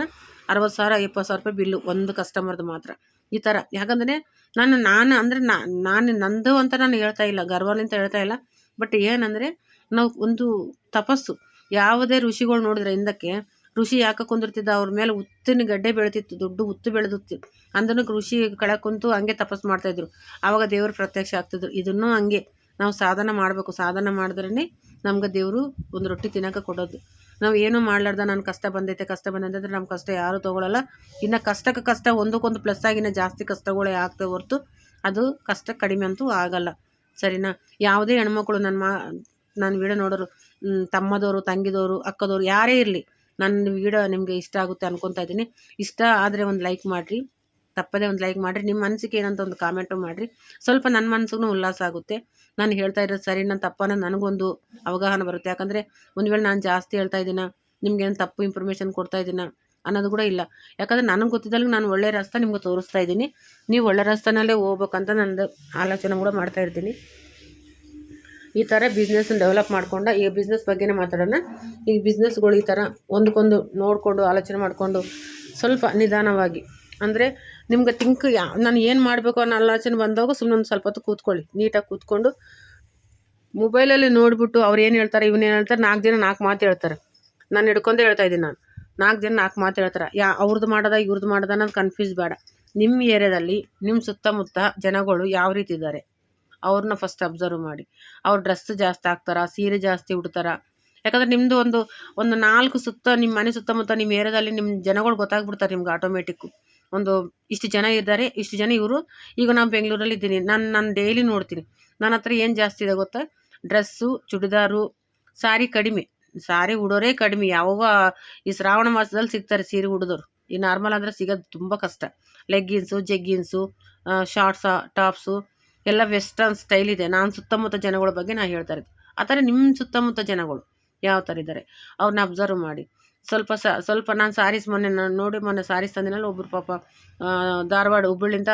ಅರವತ್ತು ಸಾವಿರ ಇಪ್ಪತ್ತು ಸಾವಿರ ರೂಪಾಯಿ ಬಿಲ್ಲು, ಒಂದು ಕಸ್ಟಮರ್ದು ಮಾತ್ರ. ಈ ಥರ ಯಾಕಂದರೆ ನಾನು ನಾನು ಅಂದರೆ ನಾನು ನಂದು ಅಂತ ನಾನು ಹೇಳ್ತಾ ಇಲ್ಲ ಗರ್ವಲಿಂತ ಹೇಳ್ತಾ ಇಲ್ಲ. ಬಟ್ ಏನಂದರೆ ನಾವು ಒಂದು ತಪಸ್ಸು. ಯಾವುದೇ ಋಷಿಗಳು ನೋಡಿದ್ರೆ ಹಿಂದಕ್ಕೆ, ಋಷಿ ಯಾಕೆ ಕುಂದಿರ್ತಿದ್ದ ಅವ್ರ ಮೇಲೆ ಉತ್ತಿನ ಗಡ್ಡೆ ಬೆಳೆತಿತ್ತು, ದೊಡ್ಡ ಉತ್ತು ಬೆಳೆದಿತ್ತು. ಅಂದ್ರೂ ಋಷಿ ಕಳೆ ಕುಂತು ಹಂಗೆ ತಪಸ್ಸು ಮಾಡ್ತಾಯಿದ್ರು ಆವಾಗ ದೇವರು ಪ್ರತ್ಯಕ್ಷ ಆಗ್ತಿದ್ರು. ಇದನ್ನು ಹಂಗೆ ನಾವು ಸಾಧನ ಮಾಡಬೇಕು. ಸಾಧನ ಮಾಡಿದ್ರೇ ನಮ್ಗೆ ದೇವರು ಒಂದು ರೊಟ್ಟಿ ತಿನ್ನೋಕೆ ಕೊಡೋದು. ನಾವು ಏನೂ ಮಾಡ್ಲಾರ್ದ ನನ್ನ ಕಷ್ಟ ಬಂದೈತೆ ಕಷ್ಟ ಬಂದೈತೆ ಅಂದರೆ ನಮ್ಮ ಕಷ್ಟ ಯಾರೂ ತೊಗೊಳಲ್ಲ. ಇನ್ನು ಕಷ್ಟಕ್ಕೆ ಕಷ್ಟ ಒಂದಕ್ಕೊಂದು ಪ್ಲಸ್ ಆಗಿನ ಜಾಸ್ತಿ ಕಷ್ಟಗಳೇ ಆಗ್ತವೆ ಹೊರ್ತು ಅದು ಕಷ್ಟ ಕಡಿಮೆ ಅಂತೂ ಆಗಲ್ಲ. ಸರಿನಾ? ಯಾವುದೇ ಹೆಣ್ಮಕ್ಳು ನನ್ನ ಮಾ, ನಾನು ವೀಡ ನೋಡೋರು ತಮ್ಮದವರು ತಂಗಿದವರು ಅಕ್ಕದವರು ಯಾರೇ ಇರಲಿ ನನ್ನ ವೀಡ ನಿಮಗೆ ಇಷ್ಟ ಆಗುತ್ತೆ ಅನ್ಕೊತಾ ಇದ್ದೀನಿ. ಇಷ್ಟ ಆದರೆ ಒಂದು ಲೈಕ್ ಮಾಡಿರಿ. ತಪ್ಪದೇ ಒಂದು ಲೈಕ್ ಮಾಡಿರಿ. ನಿಮ್ಮ ಮನಸ್ಸಿಗೆ ಏನಂತ ಒಂದು ಕಾಮೆಂಟು ಮಾಡಿರಿ. ಸ್ವಲ್ಪ ನನ್ನ ಮನಸ್ಸಿಗೂ ಉಲ್ಲಾಸ ಆಗುತ್ತೆ. ನಾನು ಹೇಳ್ತಾ ಇರೋದು ಸರಿ ನನ್ನ ತಪ್ಪನ ನನಗೊಂದು ಅವಗಾಹನ ಬರುತ್ತೆ. ಯಾಕಂದರೆ ಒಂದು ವೇಳೆ ನಾನು ಜಾಸ್ತಿ ಹೇಳ್ತಾ ಇದ್ದೀನ ನಿಮ್ಗೇನು ತಪ್ಪು ಇನ್ಫಾರ್ಮೇಷನ್ ಕೊಡ್ತಾ ಇದ್ದೀನ ಅನ್ನೋದು ಕೂಡ ಇಲ್ಲ. ಯಾಕಂದರೆ ನನಗೆ ಗೊತ್ತಿದ್ದಲ್ಲಿ ನಾನು ಒಳ್ಳೆ ರಸ್ತೆ ನಿಮ್ಗೆ ತೋರಿಸ್ತಾ ಇದ್ದೀನಿ. ನೀವು ಒಳ್ಳೆ ರಸ್ತೆನಲ್ಲೇ ಹೋಗ್ಬೇಕಂತ ನಂದು ಆಲೋಚನೆ ಕೂಡ ಮಾಡ್ತಾ ಇರ್ತೀನಿ. ಈ ಥರ ಬಿಸ್ನೆಸ್ನ ಡೆವಲಪ್ ಮಾಡ್ಕೊಂಡು ಈ ಬಿಸ್ನೆಸ್ ಬಗ್ಗೆನೇ ಮಾತಾಡೋಣ. ಈ ಬಿಸ್ನೆಸ್ಗಳು ಈ ಥರ ಒಂದಕ್ಕೊಂದು ನೋಡಿಕೊಂಡು, ಆಲೋಚನೆ ಮಾಡಿಕೊಂಡು ಸ್ವಲ್ಪ ನಿಧಾನವಾಗಿ ಅಂದರೆ ನಿಮ್ಗೆ ತಿಂಕ್ ಯಾ, ನಾನು ಏನು ಮಾಡಬೇಕು ಅನ್ನೋ ಆಲೋಚನೆ ಬಂದಾಗ ಸುಮ್ಮನೆ ಒಂದು ಸ್ವಲ್ಪ ಹೊತ್ತು ಕೂತ್ಕೊಳ್ಳಿ. ನೀಟಾಗಿ ಕೂತ್ಕೊಂಡು ಮೊಬೈಲಲ್ಲಿ ನೋಡಿಬಿಟ್ಟು ಅವ್ರು ಏನು ಹೇಳ್ತಾರೆ ಇವನೇನು ಹೇಳ್ತಾರೆ, ನಾಲ್ಕು ಜನ ನಾಲ್ಕು ಮಾತು ಹೇಳ್ತಾರೆ. ನಾನು ಹಿಡ್ಕೊಂಡೇ ಹೇಳ್ತಾ ಇದ್ದೀನಿ ನಾನು. ನಾಲ್ಕು ಜನ ನಾಲ್ಕು ಮಾತು ಹೇಳ್ತಾರೆ. ಯಾ ಅವ್ರದ್ದು ಮಾಡೋದ ಇವ್ರದ್ದು ಮಾಡೋದ ಅನ್ನೋದು ಕನ್ಫ್ಯೂಸ್ ಬೇಡ. ನಿಮ್ಮ ಏರಿಯಾದಲ್ಲಿ ನಿಮ್ಮ ಸುತ್ತಮುತ್ತ ಜನಗಳು ಯಾವ ರೀತಿ ಇದ್ದಾರೆ ಅವ್ರನ್ನ ಫಸ್ಟ್ ಅಬ್ಸರ್ವ್ ಮಾಡಿ. ಅವ್ರ ಡ್ರೆಸ್ ಜಾಸ್ತಿ ಹಾಕ್ತಾರ, ಸೀರೆ ಜಾಸ್ತಿ ಉಡ್ತಾರ? ಯಾಕಂದ್ರೆ ನಿಮ್ಮದು ಒಂದು ಒಂದು ನಾಲ್ಕು ಸುತ್ತ ನಿಮ್ಮ ಮನೆ ಸುತ್ತಮುತ್ತ ನಿಮ್ಮ ಏರಿಯಾದಲ್ಲಿ ನಿಮ್ಮ ಜನಗಳು ಗೊತ್ತಾಗ್ಬಿಡ್ತಾರೆ ನಿಮ್ಗೆ ಆಟೋಮೆಟಿಕ್ಕು ಒಂದು ಇಷ್ಟು ಜನ ಇದ್ದಾರೆ, ಇಷ್ಟು ಜನ ಇವರು. ಈಗ ನಾನು ಬೆಂಗಳೂರಲ್ಲಿ ಇದ್ದೀನಿ. ನಾನು ನಾನು ಡೈಲಿ ನೋಡ್ತೀನಿ. ನನ್ನ ಹತ್ರ ಏನು ಜಾಸ್ತಿ ಇದೆ ಗೊತ್ತಾ? ಡ್ರೆಸ್ಸು, ಚುಡಿದಾರು, ಸಾರಿ ಕಡಿಮೆ. ಸಾರಿ ಉಡೋರೇ ಕಡಿಮೆ. ಯಾವಾಗ ಈ ಶ್ರಾವಣ ಮಾಸದಲ್ಲಿ ಸಿಗ್ತಾರೆ ಸೀರೆ ಉಡಿದೋರು. ಈ ನಾರ್ಮಲ್ ಅಂದರೆ ಸಿಗೋದು ತುಂಬ ಕಷ್ಟ. ಲೆಗ್ಗಿನ್ಸು ಜೆಗ್ಗಿನ್ಸು ಶಾರ್ಟ್ಸ ಟಾಪ್ಸು ಎಲ್ಲ ವೆಸ್ಟರ್ನ್ ಸ್ಟೈಲ್ ಇದೆ. ನಾನು ಸುತ್ತಮುತ್ತ ಜನಗಳ ಬಗ್ಗೆ ನಾನು ಹೇಳ್ತಾ ಇರೋದು. ಆ ಥರ ನಿಮ್ಮ ಸುತ್ತಮುತ್ತ ಜನಗಳು ಯಾವ ಥರ ಇದ್ದಾರೆ? ಅವ್ರನ್ನ ಅಬ್ಸರ್ವ್ ಮಾಡಿ. ಸ್ವಲ್ಪ ಸ, ಸ್ವಲ್ಪ ನಾನು ಸಾರೀಸ್ ಮೊನ್ನೆ ನಾನು ನೋಡಿ ಮೊನ್ನೆ ಸಾರೀಸ್ ತಂದಿನಲ್ಲ ಒಬ್ಬರು ಪಾಪ ಧಾರವಾಡ ಹುಬ್ಬಳ್ಳಿಂದ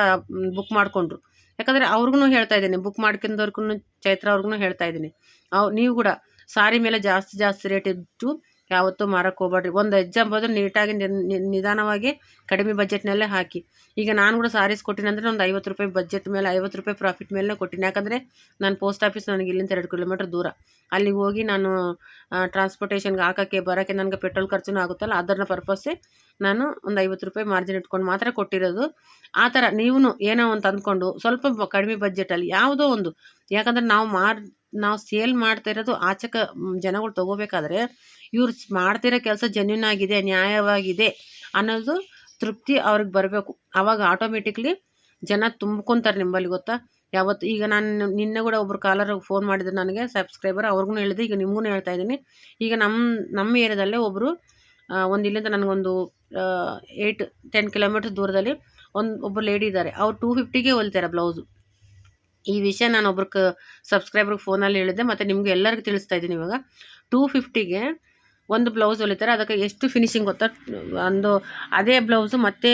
ಬುಕ್ ಮಾಡಿಕೊಂಡ್ರು. ಯಾಕಂದರೆ ಅವ್ರಿಗೂ ಹೇಳ್ತಾ ಇದ್ದೀನಿ ಬುಕ್ ಮಾಡ್ಕೊಂಡವ್ರಿಗೂ ಚೈತ್ರ ಅವ್ರಿಗೂ ಹೇಳ್ತಾ ಇದ್ದೀನಿ. ಅವ್, ನೀವು ಕೂಡ, ಸಾರಿ ಮೇಲೆ ಜಾಸ್ತಿ ಜಾಸ್ತಿ ರೇಟ್ ಇದ್ದು ಯಾವತ್ತೂ ಮಾರಕ್ಕೆ ಹೋಗ್ಬೇಡ್ರಿ ಒಂದು ಎಕ್ಸಾಮ್ ಬಂದ್ರೆ ನೀಟಾಗಿ ನಿಧಾನವಾಗಿ ಕಡಿಮೆ ಬಜೆಟ್ನಲ್ಲೇ ಹಾಕಿ. ಈಗ ನಾನು ಕೂಡ ಸಾರೀಸ್ ಕೊಟ್ಟಿನಿ ಅಂದರೆ ಒಂದು ಐವತ್ತು ರೂಪಾಯಿ ಬಜೆಟ್ ಮೇಲೆ, ಐವತ್ತು ರೂಪಾಯಿ ಪ್ರಾಫಿಟ್ ಮೇಲೆ ಕೊಟ್ಟಿನಿ. ಯಾಕಂದರೆ ನಾನು ಪೋಸ್ಟ್ ಆಫೀಸ್ ನನಗೆ ಇಲ್ಲಿಂದ ಎರಡು ಕಿಲೋಮೀಟ್ರ್ ದೂರ. ಅಲ್ಲಿಗೆ ಹೋಗಿ ನಾನು ಟ್ರಾನ್ಸ್ಪೋರ್ಟೇಷನ್ಗೆ ಹಾಕೋಕ್ಕೆ, ಬರೋಕ್ಕೆ ನನಗೆ ಪೆಟ್ರೋಲ್ ಖರ್ಚು ಆಗುತ್ತಲ್ಲ ಅದರ ಪರ್ಪಸ್ಸೇ ನಾನು ಒಂದು ಐವತ್ತು ರೂಪಾಯಿ ಮಾರ್ಜಿನ್ ಇಟ್ಕೊಂಡು ಮಾತ್ರ ಕೊಟ್ಟಿರೋದು. ಆ ಥರ ನೀವು ಏನೋ ಒಂದು ಅಂದ್ಕೊಂಡು ಸ್ವಲ್ಪ ಕಡಿಮೆ ಬಜೆಟಲ್ಲಿ ಯಾವುದೋ ಒಂದು. ಯಾಕಂದ್ರೆ ನಾವು ಮಾರ್, ನಾವು ಸೇಲ್ ಮಾಡ್ತಾ ಇರೋದು ಆಚಕ ಜನಗಳು ತೊಗೋಬೇಕಾದ್ರೆ ಇವ್ರು ಮಾಡ್ತಿರೋ ಕೆಲಸ ಜೆನ್ಯೂನ್ ಆಗಿದೆ, ನ್ಯಾಯವಾಗಿದೆ ಅನ್ನೋದು ತೃಪ್ತಿ ಅವ್ರಿಗೆ ಬರಬೇಕು. ಆವಾಗ ಆಟೋಮೆಟಿಕ್ಲಿ ಜನ ತುಂಬ್ಕೊತಾರೆ ನಿಂಬಲ್ಲಿ ಗೊತ್ತಾ? ಯಾವತ್ತು ಈಗ ನಾನು ನಿನ್ನೆ ಕೂಡ ಒಬ್ರು ಕಾಲರ್ ಫೋನ್ ಮಾಡಿದ್ರು ನನಗೆ ಸಬ್ಸ್ಕ್ರೈಬರ್ ಅವ್ರಿಗೂ ಹೇಳಿದೆ, ಈಗ ನಿಮಗೂ ಹೇಳ್ತಾ ಇದ್ದೀನಿ. ಈಗ ನಮ್ಮ ನಮ್ಮ ಏರಿಯಾದಲ್ಲೇ ಒಬ್ಬರು ಒಂದು ಇಲ್ಲಿಂದ ನನಗೊಂದು ಏಯ್ಟ್ ಟೆನ್ ಕಿಲೋಮೀಟರ್ ದೂರದಲ್ಲಿ ಒಂದು ಒಬ್ಬರು ಲೇಡಿ ಇದ್ದಾರೆ. ಅವ್ರು ಟೂ ಫಿಫ್ಟಿಗೆ ಹೊಲ್ತಾರೆ ಬ್ಲೌಸು ಈ ವಿಷಯ ನಾನು ಒಬ್ರಕ್ಕೆ ಸಬ್ಸ್ಕ್ರೈಬರ್ಗೆ ಫೋನಲ್ಲಿ ಹೇಳಿದ್ದೆ, ಮತ್ತು ನಿಮಗೆ ಎಲ್ಲರಿಗೂ ತಿಳಿಸ್ತಾ ಇದ್ದೀನಿ ಇವಾಗ. ಟೂ ಫಿಫ್ಟಿಗೆ ಒಂದು ಬ್ಲೌಸ್ ಹೊಲಿತಾರೆ, ಅದಕ್ಕೆ ಎಷ್ಟು ಫಿನಿಶಿಂಗ್ ಗೊತ್ತಾ? ಒಂದು ಅದೇ ಬ್ಲೌಸು ಮತ್ತೆ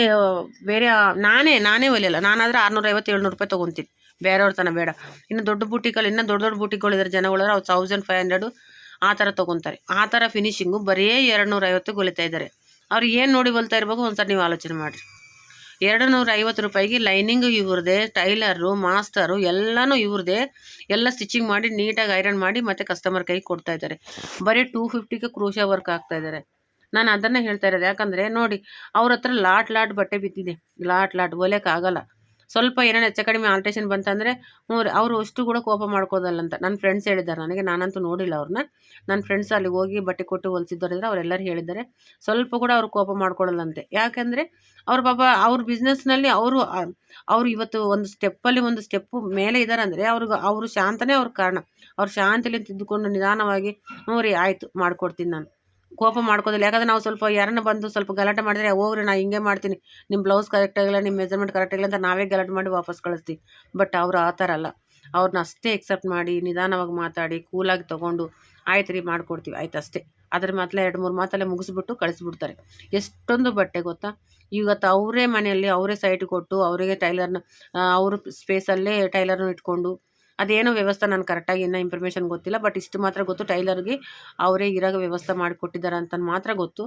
ಬೇರೆ, ನಾನೇ ನಾನೇ ಹೊಲಿಯಲ್ಲ. ನಾನಾದರೆ ಆರುನೂರೈವತ್ತು ಏಳ್ನೂರು ರೂಪಾಯಿ ತೊಗೊತೀನಿ. ಬೇರೆಯವ್ರ ತನ ಬೇಡ. ಇನ್ನು ದೊಡ್ಡ ಬೂಟಿಗಳು ಇನ್ನೂ ದೊಡ್ಡ ದೊಡ್ಡ ಬೂಟಿಗಳಿದ್ದಾರೆ ಜನಗಳು ಅವ್ರು ತೌಸಂಡ್ ಫೈವ್ ಹಂಡ್ರೆಡು ಆ ಥರ ತೊಗೊತಾರೆ. ಆ ಥರ ಫಿನಿಶಿಂಗು ಬರೀ ಎರಡು ನೂರ ಐವತ್ತಿಗೆ ಹೊಲಿತಾ ಇದ್ದಾರೆ. ಅವ್ರು ಏನು ನೋಡಿ ಹೊಲ್ತಾ ಇರ್ಬೇಕು, ಒಂದ್ಸರಿ ನೀವು ಆಲೋಚನೆ ಮಾಡಿರಿ. ಎರಡು ನೂರ ಐವತ್ತು ರೂಪಾಯಿಗೆ ಲೈನಿಂಗು ಇವ್ರದೇ ಟೈಲರು ಮಾಸ್ಟರು ಎಲ್ಲನೂ ಇವ್ರದೇ ಎಲ್ಲ ಸ್ಟಿಚಿಂಗ್ ಮಾಡಿ, ನೀಟಾಗಿ ಐರನ್ ಮಾಡಿ ಮತ್ತೆ ಕಸ್ಟಮರ್ ಕೈಗೆ ಕೊಡ್ತಾ ಇದ್ದಾರೆ. ಬರೀ ಟೂ ಫಿಫ್ಟಿಗೆ ಕ್ರೂಶ ವರ್ಕ್ ಆಗ್ತಾ ಇದ್ದಾರೆ. ನಾನು ಅದನ್ನೇ ಹೇಳ್ತಾ ಇರೋದು. ಯಾಕಂದರೆ ನೋಡಿ, ಅವ್ರ ಹತ್ರ ಲಾಟ್ ಲಾಟ್ ಬಟ್ಟೆ ಬಿದ್ದಿದೆ. ಲಾಟ್ ಲಾಟ್ ಹೊಲಿಯೋಕ್ಕಾಗಲ್ಲ ಸ್ವಲ್ಪ ಏನೇನು ಹೆಚ್ಚು ಕಡಿಮೆ ಆಲ್ಟ್ರೇಷನ್ ಬಂತಂದರೆ, ಹ್ಞೂ ಅವರು ಅಷ್ಟು ಕೂಡ ಕೋಪ ಮಾಡ್ಕೋದಲ್ಲ ಅಂತ. ನನ್ನ ಫ್ರೆಂಡ್ಸ್ ಹೇಳಿದ್ದಾರೆ, ನನಗೆ ನಾನಂತೂ ನೋಡಿಲ್ಲ ಅವ್ರನ್ನ. ನನ್ನ ಫ್ರೆಂಡ್ಸ್ ಅಲ್ಲಿಗೆ ಹೋಗಿ ಬಟ್ಟೆ ಕೊಟ್ಟು ಹೊಲಿಸಿದ್ದವರಿದ್ರೆ ಅವರೆಲ್ಲರೂ ಹೇಳಿದ್ದಾರೆ. ಸ್ವಲ್ಪ ಕೂಡ ಅವ್ರು ಕೋಪ ಮಾಡ್ಕೊಳ್ಳಲ್ಲಂತೆ ಯಾಕೆಂದರೆ, ಅವ್ರ ಪಾಪ ಅವ್ರ ಬಿಸ್ನೆಸ್ನಲ್ಲಿ ಅವರು ಅವರು ಇವತ್ತು ಒಂದು ಸ್ಟೆಪ್ಪಲ್ಲಿ ಒಂದು ಸ್ಟೆಪ್ಪು ಮೇಲೆ ಇದ್ದಾರೆ ಅಂದರೆ ಅವ್ರಿಗೆ, ಅವರು ಶಾಂತನೇ ಅವ್ರ ಕಾರಣ. ಅವ್ರು ಶಾಂತಿಲಿ ತಿದ್ದುಕೊಂಡು ನಿಧಾನವಾಗಿ, ಹ್ಞೂ ರೀ, ಆಯಿತು, ಮಾಡಿಕೊಡ್ತೀನಿ ನಾನು. ಕೋಪ ಮಾಡ್ಕೋದಿಲ್ಲ. ಯಾಕಂದ್ರೆ ನಾವು ಸ್ವಲ್ಪ ಯಾರನ್ನ ಬಂದು ಸ್ವಲ್ಪ ಗಲಾಟೆ ಮಾಡಿದ್ರೆ, ಹೋಗ್ರಿ, ನಾ ಹಿಂಗೆ ಮಾಡ್ತೀನಿ. ನಿಮ್ಮ ಬ್ಲೌಸ್ ಕರೆಕ್ಟ್ ಆಗಿಲ್ಲ ನಿಮ್ಮ ಮೆಜರ್ಮೆಂಟ್ ಕರೆಕ್ಟ್ ಆಗಿಲ್ಲ ಅಂತ ನಾವೇ ಗಲಾಟೆ ಮಾಡಿ ವಾಪಸ್ ಕಳಿಸ್ತೀವಿ. ಬಟ್ ಅವ್ರು ಆ ಥರ ಅಲ್ಲ. ಅವ್ರನ್ನ ಅಷ್ಟೇ ಎಕ್ಸೆಪ್ಟ್ ಮಾಡಿ, ನಿಧಾನವಾಗಿ ಮಾತಾಡಿ ಕೂಲಾಗಿ ತೊಗೊಂಡು, ಆಯ್ತು ರೀ ಮಾಡ್ಕೊಡ್ತೀವಿ. ಆಯ್ತು ಅಷ್ಟೇ. ಅದ್ರ ಮಾತಲ್ಲ ಎರಡು ಮೂರು ಮಾತಲ್ಲೇ ಮುಗಿಸ್ಬಿಟ್ಟು ಕಳಿಸ್ಬಿಡ್ತಾರೆ. ಎಷ್ಟೊಂದು ಬಟ್ಟೆ ಗೊತ್ತಾ? ಇವತ್ತು ಅವರೇ ಮನೆಯಲ್ಲಿ ಅವರೇ ಸೈಟ್ ಕೊಟ್ಟು, ಅವರಿಗೆ ಟೈಲರ್ನ ಅವ್ರ ಸ್ಪೇಸಲ್ಲೇ ಟೈಲರ್ನ ಇಟ್ಕೊಂಡು ಅದೇನೋ ವ್ಯವಸ್ಥೆ ನಾನು ಕರೆಕ್ಟಾಗಿ ಇನ್ನೂ ಇನ್ಫಾರ್ಮೇಷನ್ ಗೊತ್ತಿಲ್ಲ ಬಟ್ ಇಷ್ಟು ಮಾತ್ರ ಗೊತ್ತು. ಟೈಲರ್ಗೆ ಅವರೇ ಇರೋ ವ್ಯವಸ್ಥೆ ಮಾಡಿಕೊಟ್ಟಿದ್ದಾರೆ ಅಂತ ಮಾತ್ರ ಗೊತ್ತು.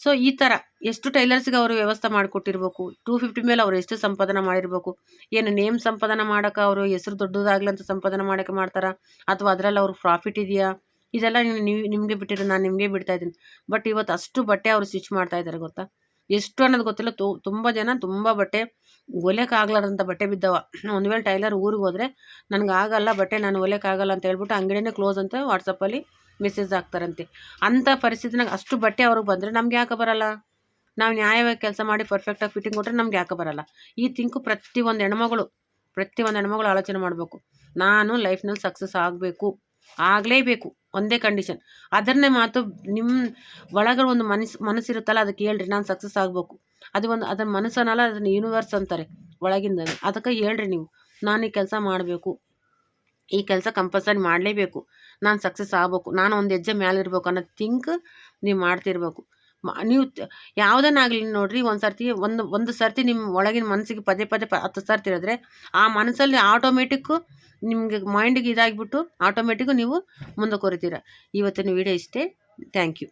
ಸೊ ಈ ಥರ ಎಷ್ಟು ಟೈಲರ್ಸ್ಗೆ ಅವರು ವ್ಯವಸ್ಥೆ ಮಾಡಿಕೊಟ್ಟಿರ್ಬೇಕು? ಟೂ ಫಿಫ್ಟಿ ಮೇಲೆ ಅವ್ರು ಎಷ್ಟು ಸಂಪಾದನೆ ಮಾಡಿರಬೇಕು? ಏನು ನೇಮ್ ಸಂಪಾದನೆ ಮಾಡೋಕೆ ಅವರು ಹೆಸರು ದೊಡ್ಡದಾಗ್ಲಂತ ಸಂಪಾದನೆ ಮಾಡೋಕೆ ಮಾಡ್ತಾರಾ? ಅಥವಾ ಅದರಲ್ಲಿ ಅವ್ರಿಗೆ ಪ್ರಾಫಿಟ್ ಇದೆಯಾ? ಇದೆಲ್ಲ ನೀವು ನಿಮಗೆ ಬಿಟ್ಟಿರೋ, ನಾನು ನಿಮಗೆ ಬಿಡ್ತಾ ಇದ್ದೀನಿ. ಬಟ್ ಇವತ್ತು ಅಷ್ಟು ಬಟ್ಟೆ ಅವರು ಸ್ಟಿಚ್ ಮಾಡ್ತಾ ಇದ್ದಾರೆ ಗೊತ್ತಾ? ಎಷ್ಟು ಅನ್ನೋದು ಗೊತ್ತಿಲ್ಲ. ತು, ತುಂಬ ಜನ ತುಂಬ ಬಟ್ಟೆ ಹೊಲಿಯೋಕ್ಕಾಗ್ಲಾರ್ದಂಥ ಬಟ್ಟೆ ಬಿದ್ದವ. ಒಂದು ವೇಳೆ ಟೈಲರ್ ಊರಿಗೆ ಹೋದರೆ ನನಗೆ ಆಗಲ್ಲ ಬಟ್ಟೆ, ನಾನು ಹೊಲಿಯೋಕ್ಕಾಗಲ್ಲ ಅಂತ ಹೇಳ್ಬಿಟ್ಟು ಅಂಗಡಿನೇ ಕ್ಲೋಸ್ ಅಂತ ವಾಟ್ಸಪ್ಪಲ್ಲಿ ಮೆಸೇಜ್ ಹಾಕ್ತಾರಂತೆ. ಅಂಥ ಪರಿಸ್ಥಿತಿನಾಗ ಅಷ್ಟು ಬಟ್ಟೆ ಅವ್ರಿಗೆ ಬಂದರೆ ನಮ್ಗೆ ಯಾಕೆ ಬರಲ್ಲ? ನಾವು ನ್ಯಾಯವಾಗಿ ಕೆಲಸ ಮಾಡಿ ಪರ್ಫೆಕ್ಟಾಗಿ ಫಿಟ್ಟಿಂಗ್ ಕೊಟ್ಟರೆ ನಮ್ಗೆ ಯಾಕೆ ಬರಲ್ಲ? ಈ ತಿಂಕು ಪ್ರತಿಯೊಂದು ಹೆಣ್ಮಗಳು ಪ್ರತಿಯೊಂದು ಹೆಣ್ಮಗಳು ಆಲೋಚನೆ ಮಾಡಬೇಕು. ನಾನು ಲೈಫ್ನಲ್ಲಿ ಸಕ್ಸಸ್ ಆಗಬೇಕು. ಆಗಲೇಬೇಕು, ಒಂದೇ ಕಂಡೀಷನ್ ಅದನ್ನೇ ಮಾತು ನಿಮ್ಮ ಒಳಗಡೆ ಒಂದು ಮನಸ್ಸು, ಮನಸ್ಸಿರುತ್ತಲ್ಲ, ಅದಕ್ಕೆ ಹೇಳ್ರಿ, ನಾನು ಸಕ್ಸಸ್ ಆಗಬೇಕು. ಅದು ಒಂದು ಅದನ್ನ ಮನಸ್ಸನ್ನಲ್ಲ ಅದನ್ನು ಯೂನಿವರ್ಸ್ ಅಂತಾರೆ ಒಳಗಿಂದ ಅದಕ್ಕೆ ಹೇಳ್ರಿ ನೀವು, ನಾನು ಈ ಕೆಲಸ ಮಾಡಬೇಕು. ಈ ಕೆಲಸ ಕಂಪಲ್ಸರಿ ಮಾಡಲೇಬೇಕು. ನಾನು ಸಕ್ಸಸ್ ಆಗಬೇಕು. ನಾನು ಒಂದು ಹೆಜ್ಜೆ ಮೇಲೆ ಇರಬೇಕು ಅನ್ನೋ ಥಿಂಕ್ ನೀವು ಮಾಡ್ತಿರ್ಬೇಕು. ನೀವು ಯಾವುದನ್ನಾಗಲಿ ನೋಡಿರಿ, ಒಂದು ಸರ್ತಿ ಒಂದು ಒಂದು ಸರ್ತಿ ನಿಮ್ಮ ಒಳಗಿನ ಮನಸ್ಸಿಗೆ ಪದೇ ಪದೇ ಪ, ಹತ್ತು ಸರ್ತಿ ಹೇಳಿದ್ರೆ ಆ ಮನಸ್ಸಲ್ಲಿ ಆಟೋಮೆಟಿಕ್ಕು ನಿಮಗೆ ಮೈಂಡಿಗೆ ಇದಾಗಿಬಿಟ್ಟು ಆಟೋಮೆಟಿಕ್ಕು ನೀವು ಮುಂದೆ ಕೊರಿತೀರ. ಇವತ್ತಿನ ವಿಡಿಯೋ ಇಷ್ಟೇ. Thank you